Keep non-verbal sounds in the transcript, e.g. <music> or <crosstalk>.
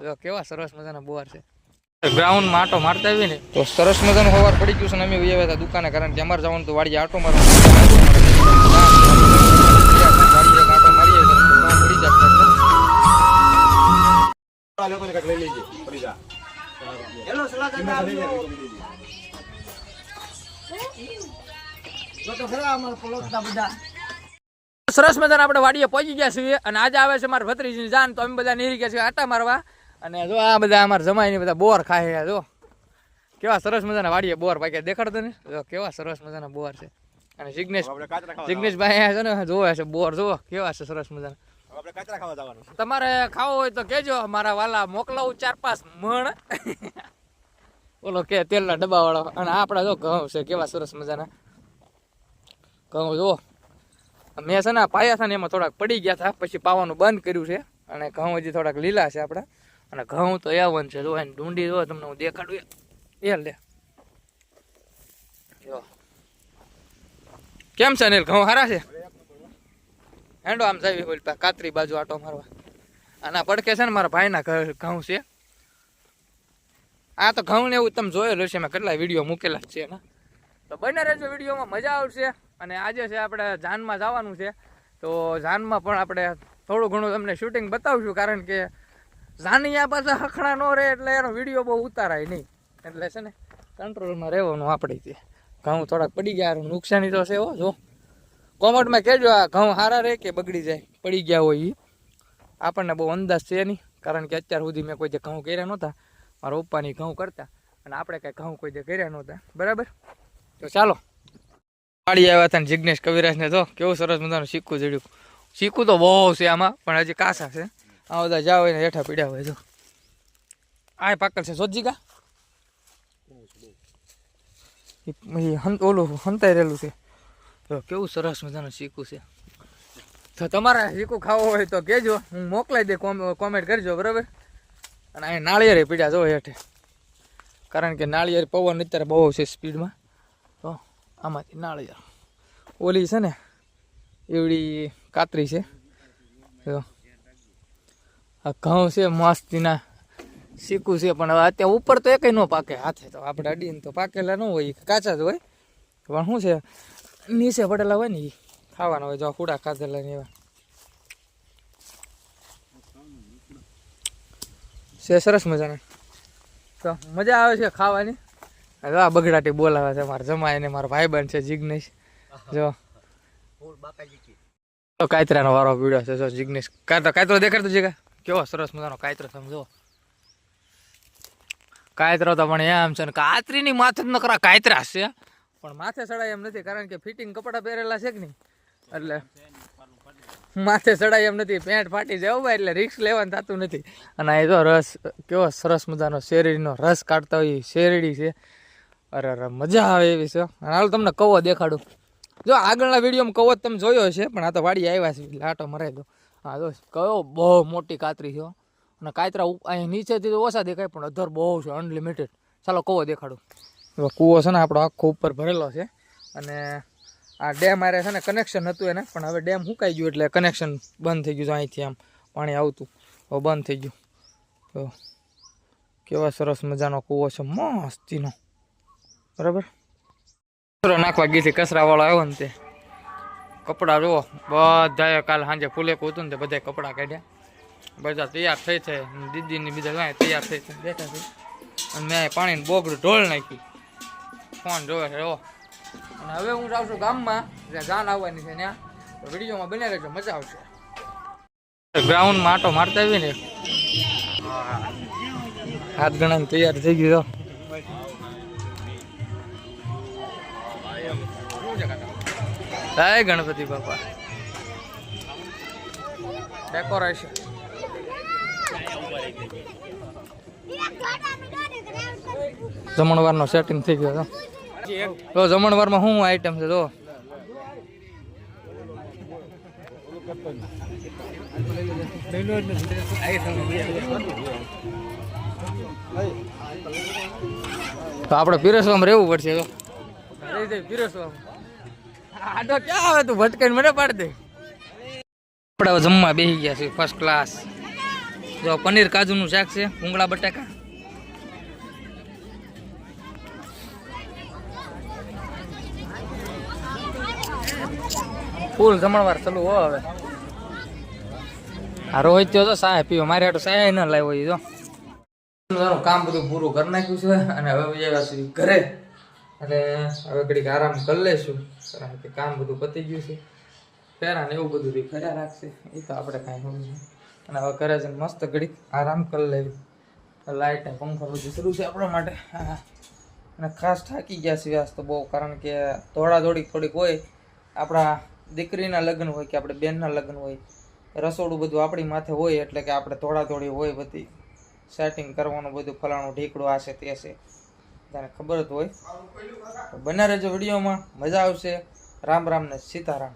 જો કેવા સરસ મજાના બોર છે. ગ્રાઉન્ડમાં આટો મારતા આવી ને. તો સરસ મજાનું સવાર પડી ગયું છે ને અમે આવ્યા હતા દુકાને કારણ કે અમારે જવાનું તો વાડી આટો મારવા વાડીએ મારીએ પડી જશે લોકોને કાંઈક લઈ લેજે પડી જા સરસ મજાના આપણે વાડીએ પહોંચી ગયા છીએ અને આજે આવે છે મારા ભત્રીજીની જાન તો અમે બધા નીરી ગયા છીએ આટા મારવા. અને જો આ બધા અમારા જમાઈને બધા બોર ખાય જો. કેવા સરસ મજાના વાડીએ બોર પાક્યા દેખાડતો ને? જો કેવા સરસ મજાના બોર છે. અને જિગ્નેશ જિગ્નેશભાઈ અહીંયા છે ને જોવે છે બોર. જુઓ કેવા છે સરસ મજાના. તમારે ખાવો હોય તો કેજો મારા વાલા મોકલાવું ચાર પાંચ મણ. <laughs> ઓલો કે તેલના ડબ્બા વાળો અને આપણા જો ઘઉં છે કેવા સરસ મજાના. ઘઉં જુઓ મેં છે ને પાયા હતા ને એમાં થોડાક પડી ગયા હતા પછી પાવાનું બંધ કર્યું છે. અને ઘઉં હજી થોડાક લીલા છે આપણા. અને ઘઉં તો એવન છે, જો ડુંડી જો તમને હું દેખાડું એ- લે. જો. કેમ છે અનિલ, ઘઉં સારા છે? હેંડો આમ જાવી ઓલી કાતરી બાજુ આટો મારવા. આના પડકે છે ને મારા ભાઈના ઘઉં છે. આ તો ઘઉં ને એવું તમે જોયેલું છે મેં કેટલા વીડિયો મૂકેલા છે ને તો બને રહેજો વિડીયોમાં, મજા આવશે. અને આજે છે આપણે જાનમાં જવાનું છે. તો જાનમાં પણ આપણે થોડું ઘણું તમને શૂટિંગ બતાવશું, કારણ કે જાનિયા પાછા હખણા ન રહે એટલે એનો વીડિયો બહુ ઉતારાય નહીં. એટલે છે ને કંટ્રોલમાં રહેવાનું આપણે તે ઘઉં થોડાક પડી ગયા નુકસાની તો છે હો, જો. કોમેન્ટમાં કહેજો આ ઘઉં સારા રહે કે બગડી જાય. પડી ગયા હોય એ આપણને બહુ અંદાજ છે નહીં, કારણ કે અત્યાર સુધી મેં કોઈ જે ઘઉં કર્યા નહોતા. મારા પપ્પાની ઘઉં કરતા અને આપણે કાંઈ ઘઉં કોઈ જે કર્યા નહોતા. બરાબર? તો ચાલો. પાડી આવ્યા હતા જિજ્ઞેશ કવિરાજને તો. કેવું સરસ મજાનું શીખવું જડ્યું શીખવું તો બહુ છે આમાં, પણ હજી કાસા છે. આ બધા જાવ ને હેઠા પીડ્યા હોય જો. આ પાકલ છે સોજીકા કા ઓલું હંતાઈ રહેલું છે. કેવું સરસ મજાનું શીખું છે. તો તમારે શીખું ખાવું હોય તો કહેજો. હું મોકલાઈ દે કોમેન્ટ કરજો, બરાબર? અને અહીં નાળિયેર પીડ્યા જો હેઠે. કારણ કે નાળિયેર પવન અત્યારે બહુ છે સ્પીડમાં. તો આમાંથી નાળિયેર. ઓલી છે ને, એવડી કાતરી છે. જો. આ ઘઉં છે મસ્તીના શીખું છે પણ હવે અત્યારે ઉપર તો એકય ન પાકે હાથે તો. આપણે અડીને તો પાકેલા ન હોય કાચા જ હોય. પણ શું છે નીચે પડેલા હોય ને એ ખાવાના હોય જો હુડા ખાધેલા ને એવા. છે સરસ મજાના. તો મજા આવે છે ખાવાની. હવે આ બગડાટી બોલાવે છે મારા જમાય ને મારા ભાઈબંધ છે જિગ્નેશ. જો. કાયતરાનો વારો પીડ્યો છે જો જિગ્નેશ. કાયતો કાયતરો દેખાડતો છે કેવો સરસ મજાનો કાયતરો સમજો કાયતરો તો પણ એમ છે ને કાતરીની માથે નકરા કાયતરા છે. પણ માથે ચડાય એમ નથી, કારણ કે ફિટિંગ કપડાં પહેરેલા છે કે નહીં? એટલે માથે ચડાય એમ નથી, પેન્ટ ફાટી જાય ભાઈ એટલે રિક્સ લેવાનું થતું નથી. અને એ તો રસ, કેવો સરસ મજાનો શેરડીનો રસ કાઢતા હોય શેરડી છે. અરે અરે, મજા આવે એવી છે. અને હાલ તમને કવો દેખાડું. જો આગળના વિડીયોમાં કવો તમે જોયો છે પણ આ તો વાડી આવ્યા છે, લાટો મરાઈ દો. હા જો કયો બહુ મોટી કાતરી છે અને કાતરા ઉપ- અહીં નીચેથી તો ઓછા દેખાય, પણ અધર બહુ છે અનલિમિટેડ ચાલો, કૂવો દેખાડું. હવે કૂવો છે ને આપણો આખો ઉપર ભરેલો છે. અને આ ડેમ આરે છે ને કનેક્શન હતું એને, પણ હવે ડેમ સુકાઈ ગયું એટલે કનેક્શન બંધ થઈ ગયું છે અહીંથી આમ. પાણી આવતું, હવે બંધ થઈ ગયું. તો કેવા સરસ મજાનો કૂવો છે, મસ્તીનો. બરાબર? નાખવા નાખવા છે કચરાવાળો આવ્યો ને તે. કપડાં જુઓ, બધાએ કાલ સાંજે ફૂલે કૂતું ને બધાએ કપડાં કાઢ્યા. બધા તૈયાર થઈ છે. દીદીની બીજા કાંઈ તૈયાર થઈ થઈ બેઠા છે. અને મેં પાણીને બોગડું ઢોળ નાખ્યું. ફોન જોવે છે રો અને હવે હું જાઉં છું ગામમાં. જ્યાં જાન આવવાની છે ત્યાં. વિડીયોમાં બને રહેજો, મજા આવશે. ગ્રાઉન્ડમાં આટો મારતા આવી ને. હાથ ગણાને તૈયાર થઈ ગયું જય ગણપતિ બાપા. ડેકોરેશન જમણવારનો સેટિંગ થઈ ગયો તો. જમણવારમાં શું આઈટમ છે તો તો આપણે પીરસવામાં રહેવું પડશે પીરસવામાં. આ તો ક્યાં આવે તું? ભટકાઈને મને પાડ દે. આપણે જમવા બેસી ગયા છે ફર્સ્ટ ક્લાસ જો પનીર કાજુનું શાક છે ભૂંગળા બટાકા. ફૂલ જમણવાર ચાલુ હો હવે. આ રોહિત તો સાહેબ પીવો. મારે હાટું સાહેબ ન લાવ્યો જો. કામ બધું પૂરું કરી નાખ્યું છે, અને હવે ઘરે એટલે હવે ઘડીક આરામ કરી લઈશું, કારણ કે કામ બધું પતી ગયું છે. ફેરા ને એવું બધું કર્યા રાખશે, એ તો આપણે કાંઈ હોય નહીં. અને હવે ઘરે જઈને મસ્ત ઘડીક આરામ કરી લેવી. લાઇટ ને પંખો બધું શરૂ છે આપણા માટે. અને ખાસ થાકી ગયા છીએ વ્યાસ તો બહુ, કારણ કે દોડા દોડી થોડીક હોય, આપણા દીકરીના લગ્ન હોય કે આપણે બેનના લગ્ન હોય, રસોડું બધું આપણી માથે હોય એટલે કે આપણે દોડા દોડી હોય બધી. સેટિંગ કરવાનું બધું, ફલાણું ઢીકડું આ છે, તે છે. તને ખબર જ હોય. બના રહેજો વિડીયોમાં. મજા આવશે. રામ રામ ને સીતારામ.